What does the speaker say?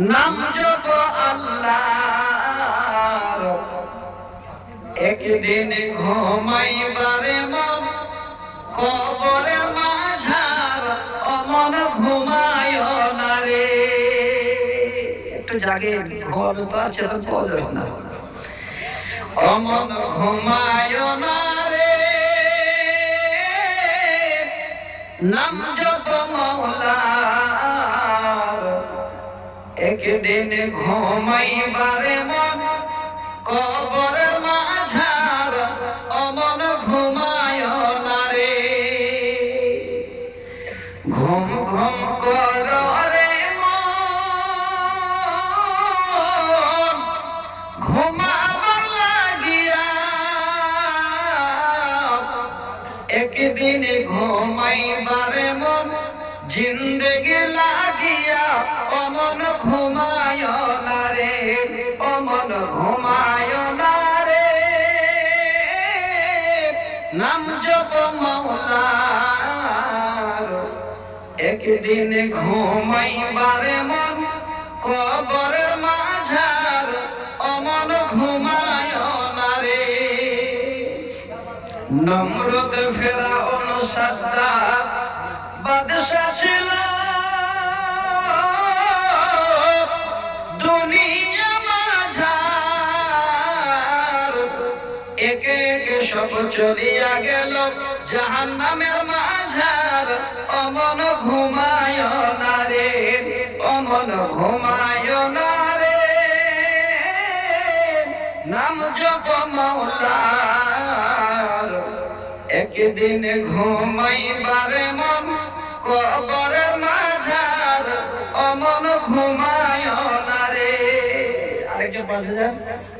নাম জপ আল্লাহ একদিন ঘুমাইবারে মন কবরের মাঝার, অমন ঘুমায় না রে। একটু জাগে ঘুমাবে পারছে তো পাওয়া না। অমন ঘুমায় না রে। নাম জপ মৌলার একদিন মন কবরের মাঝার অমন ঘুমায় না রে। ঘুম ঘুম কর রে ঘুমাবার লাগিয়া। একদিন ঘুমাইবারে মন জিন্দগি লাগিয়া অমন ঘুমায় না রে, অমন ঘুমায় না রে। নাম জপ মৌলার, একদিন ঘুমাইবারে মন কবরের মাঝার অমন ঘুমায় না রে। নমরুদ ফেরাউন সাদ্দাত বাদশা ছিল। দুনিয়া মাঝার। একে একে সব চলিয়া গেল জাহান্নামের মাঝার। অমন ঘুমায় না রে, অমন ঘুমায় না রে। নাম জপ মৌলার। একদিন ঘুমাইবারে মন কবরের মাঝার অমন ঘুমায় না আরেকজন পাশে যান।